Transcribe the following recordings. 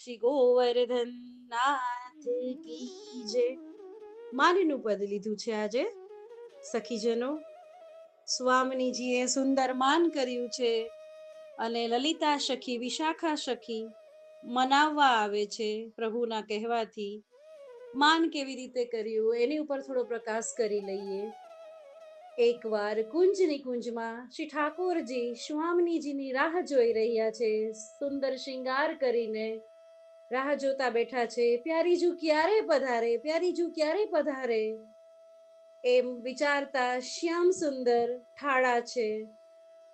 શ્રી ગોવર્ધન નાથ કી જે માનનું પદ લીધું છે આજે સખીજનો સ્વામિનીજીએ સુંદર માન કર્યું છે અને લલિતા સખી, વિશાખા સખી મનાવવા આવે છે પ્રભુના કહેવાથી। માન કેવી રીતે કર્યું? એની ઉપર થોડો પ્રકાશ કરી લઈએ। એકવાર કુંજની કુંજમાં શ્રી ઠાકોરજી સ્વામિનીજીની રાહ જોઈ રહ્યા છે, સુંદર શિંગાર કરીને રાહ જોતા બેઠા છે, પ્યારીજુ ક્યારે પધારે? પ્યારીજુ ક્યારે પધારે? એમ વિચારતા શ્યામ સુંદર ઠાળા છે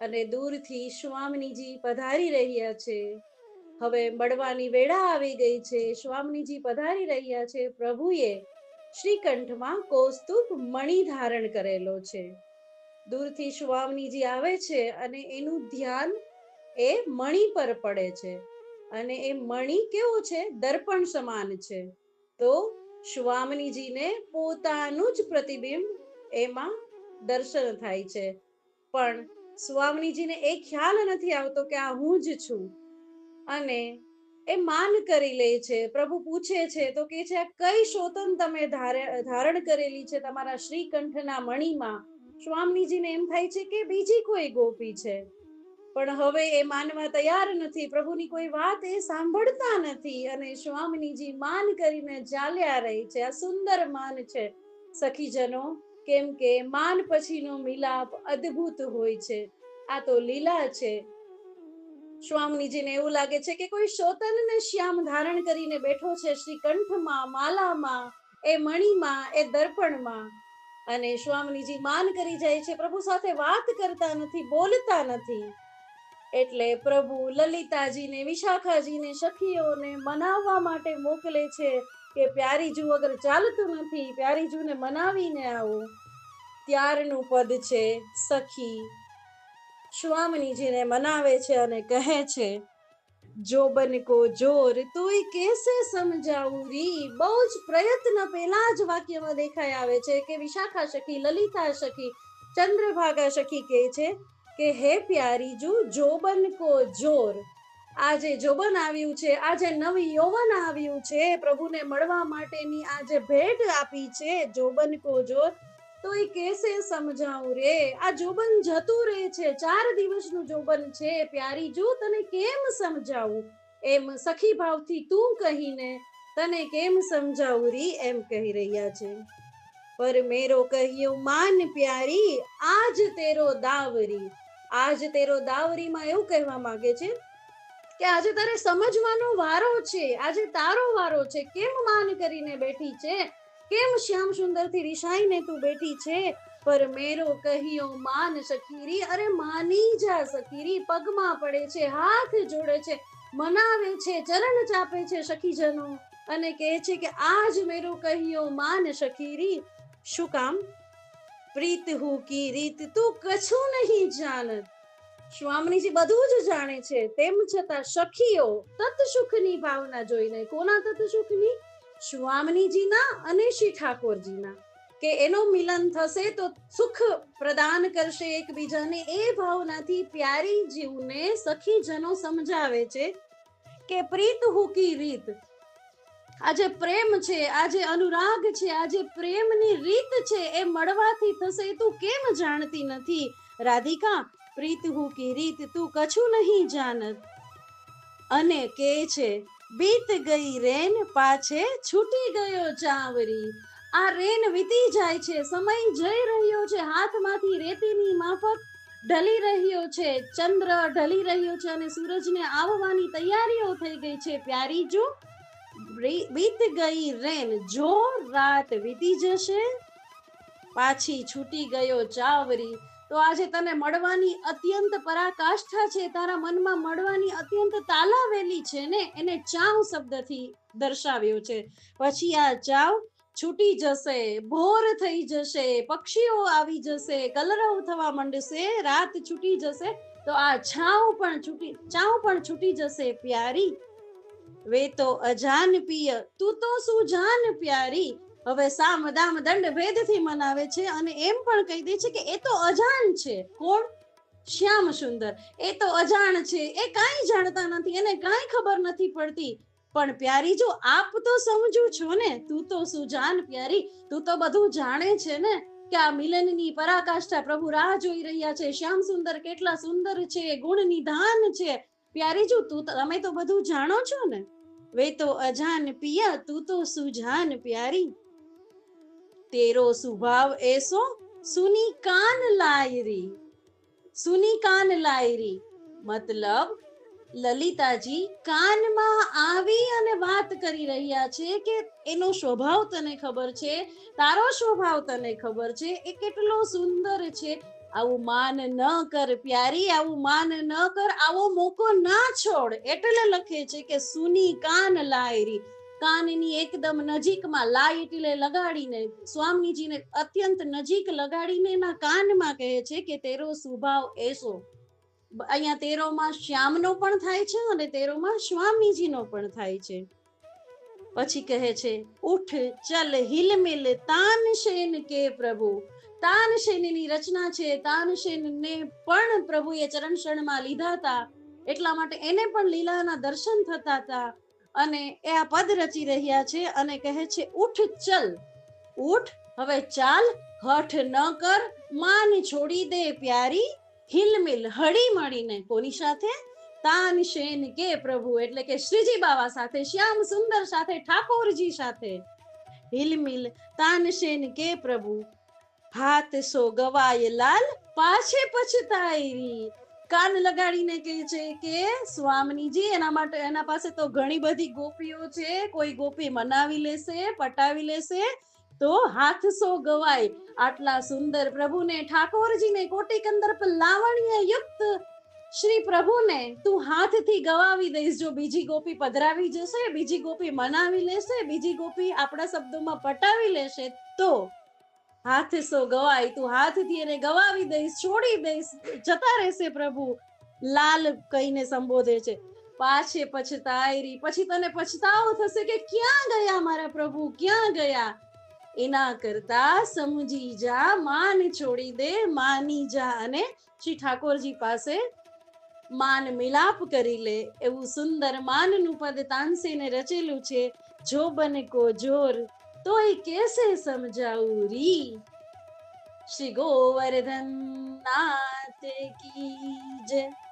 અને દૂરથી સ્વામિનીજી પધારી રહ્યા છે. હવે મળવાની વેળા આવી ગઈ છે. સ્વામિનીજી પધારી રહ્યા છે. પ્રભુએ શ્રીકંઠમાં કોસ્તુભ મણિ ધારણ કરેલો છે. દૂરથી સ્વામિનીજી આવે છે અને એનું ધ્યાન એ મણી પર પડે છે. અને એ મણિ કેવો છે? દર્પણ સમાન છે. તો સ્વામિનીજીને પોતાનું જ પ્રતિબિંબ એમાં દર્શન થાય છે. પણ સ્વામિનીજીને એ ખ્યાલ નથી આવતો કે આ હું જ છું. અને એ માન કરી લે છે. પ્રભુ પૂછે છે, તો કે છે કઈ શોતન તમે ધારણ કરેલી છે તમારા શ્રીકંઠના મણીમાં? સ્વામીજીને એમ થાય છે કે બીજી કોઈ ગોપી છે. પણ હવે એ માનવા તૈયાર નથી. પ્રભુની કોઈ વાત એ સાંભળતા નથી અને સ્વામીજી માન કરીને ચાલ્યા રહી છે. આ સુંદર માન છે. સખીજનો, કેમ કે માન પછીનો મિલાપ અદ્ભુત હોય છે. આ તો લીલા છે. સ્વામીજીને એવું લાગે છે કે કોઈ શોતનને શ્યામ ધારણ કરીને બેઠો છે શ્રી કંઠમાં માલામાં, એ મણીમાં, એ દર્પણમાં. અને સ્વામીજી માન કરી જાય છે. પ્રભુ સાથે વાત કરતા નથી, બોલતા નથી. એટલે પ્રભુ લલિતાજીને, વિશાખાજીને, સખીઓને મનાવવા માટે મોકલે છે કે પ્યારીજુ અગર ચાલતું નથી, પ્યારીજુને મનાવીને આવો. ત્યારનું પદ છે સખી. સ્વામીજીને મનાવે છે અને કહે છે જોબન કો જોર, તોય કેસે સમજાવું? રી, બહુ જ પ્રયત્ન પહેલા જ વાક્યમાં દેખાઈ આવે છે કે વિશાખા સખી, લલિતા સખી, ચંદ્રભાગા સખી કહે છે કે હે પ્યારીજુ જોબન કો જોર. આજે જોબન આવ્યું છે, આજે નવી યૌવન આવ્યું છે. પ્રભુને મળવા માટેની આજે ભેટ આપી છે, જોબન કો જોર. તો એ કેસે સમજાવું રે? આ જોબન જતું રહે છે, ચાર દિવસનું જોબન છે. પ્યારી જુ, તને કેમ સમજાવું? એમ સખી ભાવથી તું કહીને તને કેમ સમજાવું રી? એમ કહી રહ્યા છે. પર મેરો કહ્યું, માન પ્યારી, આજ તેરો દાવરી આજ તેરો દાવરીમાં એવું કહેવા માંગે છે કે આજે તારે સમજવાનો વારો છે, આજે તારો વારો છે, કેમ માન કરીને બેઠી છે? કેમ શ્યામ સુંદરથી રિસાઈને તું બેઠી છે? પર મેરો કહ્યો માન સખીરી, અરે માની જા સખીરી, પગમાં પડે છે, હાથ જોડે છે, મનાવે છે, ચરણ ચાપે છે સખીજનો અને કહે છે કે આજ મેરો કહ્યો માન સખીરી. શું કામ? પ્રીત હું કી રીત તું કછું નહીં જાણત સ્વામીજી બધું જ જાણે છે. તેમ છતાં સખીઓ તત સુખની ભાવના જોઈને કોના તત સુખની સ્વામીજીના અને શ્રી ઠાકોરજીના. કે એનો મિલન થશે તો સુખ પ્રદાન કરશે એકબીજાને એ ભાવનાથી પ્યારી જીવને સખી જનો સમજાવે છે કે પ્રીત હુકી રીત આજે પ્રેમ છે આજે અનુરાગ છે આજે પ્રેમની રીત છે, એ મળવાથી થશે તું કેમ જાણતી નથી? રાધિકા, પ્રીત હું કી રીત તું કછું નહીં જાણત. અને કે છે, બીત ગઈ રેન પાછે છૂટી ગયો ચાવરી. આ રેન વીતી જાય છે, સમય જઈ રહ્યો છે, હાથમાંથી રેતીની માફક ઢલી રહ્યો છે, ચંદ્ર ઢલી રહ્યો છે અને સૂરજને આવવાની તૈયારીઓ થઈ ગઈ છે, પ્યારી જો. બીત ગઈ રેન જો રાત વીતી જશે. પાછી છૂટી ગયો ચાવરી. તો આજે તને મળવાની અત્યંત પરાકાષ્ઠા છે. તારા મનમાં મળવાની અત્યંત તાલાવેલી છે ને? એને ચાવ શબ્દથી દર્શાવ્યો છે. પછી આ ચાવ છૂટી જશે, ભોર થઈ જશે, પક્ષીઓ આવી જશે, કલરવ થવા માંડશે, રાત છૂટી જશે. તો આ છાવ પણ છૂટી, ચાવ પણ છૂટી જશે, પ્યારી. વે તો અજાન પિય, તું તો શું જાન પ્યારી. હવે સામ, દામ, દંડ, ભેદથી મનાવે છે અને એમ પણ કહી દે છે કે એ તો અજાણ છે. કોણ? શ્યામ સુંદર. એ તો અજાણ છે. એ કાંઈ જાણતા નથી, એને કાંઈ ખબર નથી પડતી. પણ પ્યારી, જો આપ તો સમજુ છો ને, તું તો સુજાન પ્યારી. તું તો બધું જાણે છે ને કે આ મિલનની પરાકાષ્ઠા પ્રભુ રાહ જોઈ રહ્યા છે. શ્યામ સુંદર કેટલા સુંદર છે. ગુણ નિધાન છે. પ્યારી, જો તો- તમે તો બધું જાણો છો ને? વે તો અજાન પિયા, તું તો સુજાન પ્યારી. તેરો સ્વભાવ એસો સુની કાન લાયરી. સુની કાન લાયરી. મતલબ, લલિતાજી કાનમાં આવી અને વાત કરી રહ્યા છે કે એનો સ્વભાવ તને ખબર છે? તારો સ્વભાવ તને ખબર છે? એ કેટલો સુંદર છે? આવું માન ન કર પ્યારી, આવું માન ન કર, આવો મોકો ના છોડ. એટલે લખે છે કે સુની કાન લાયરી. કાનની એકદમ નજીકમાં લાય એટલે લગાડીને સ્વામીજીને અત્યંત નજીક લગાડીને એના કાનમાં કહે છે કે તેરો સ્વભાવ એસો. અહીંયા તેરોમાં શ્યામનો પણ થાય છે અને તેરોમાં સ્વામીજીનો પણ થાય છે. પછી કહે છે, ઉઠ, ચલ હિલમિલ તાનશેન કે પ્રભુ. તાનશેનની રચના છે તાનશેનને પણ પ્રભુએ ચરણ શરણમાં લીધા હતા. એટલા માટે એને પણ લીલાના દર્શન થતા હતા. અને એ આ પદ રચી રહ્યા છે અને કહે છે, ઉઠ, ચલ. ઉઠ? હવે ચાલ. હઠ ન કર. માન છોડી દે, પ્યારી. હિલમિલ હળી મળીને કોની સાથે? તાન શેન કે પ્રભુ? એટલે કે શ્રીજી બાવા સાથે, શ્યામ સુંદર સાથે, ઠાકોરજી સાથે. હિલમિલ, તાન શેન કે પ્રભુ? હાથ સો ગવાય લાલ, પાછે પછતાયરી કાન લગાડીને કહે છે કે, સ્વામીજી, એના માટે, એના પાસે તો ઘણી બધી ગોપીઓ છે. કોઈ ગોપી મનાવી લેશે, પટાવી લેશે, તો હાથ સો ગવાય. આટલા સુંદર પ્રભુને, ઠાકોરજીને કોટી કંદર પર લાવણ્ય યુક્ત શ્રી પ્રભુને તું હાથથી ગવાવી દઈશ, જો બીજી ગોપી પધરાવી જશે, બીજી ગોપી મનાવી લેશે, બીજી ગોપી આપણા શબ્દોમાં પટાવી લેશે, તો હાથ સો ગવાય, તું હાથથી એને ગવાવી દઈશ, છોડી દઈશ, જતા રહેશે પ્રભુ. લાલ કહીને સંબોધે છે, પાછે પછતાયરી પછી તને પછતાવો થશે કે ક્યાં ગયા મારા પ્રભુ, ક્યાં ગયા? એના કરતા સમજી જા, માન છોડી દે, માની જા અને શ્રી ઠાકોરજી પાસે માન મિલાપ કરી લે, એવું સુંદર માનનું પદ તાનસેને રચેલું છે, જો બને કો જોર એ કેસે સમજાવું રી? શ્રી ગોવર્ધન નાથ કી જય.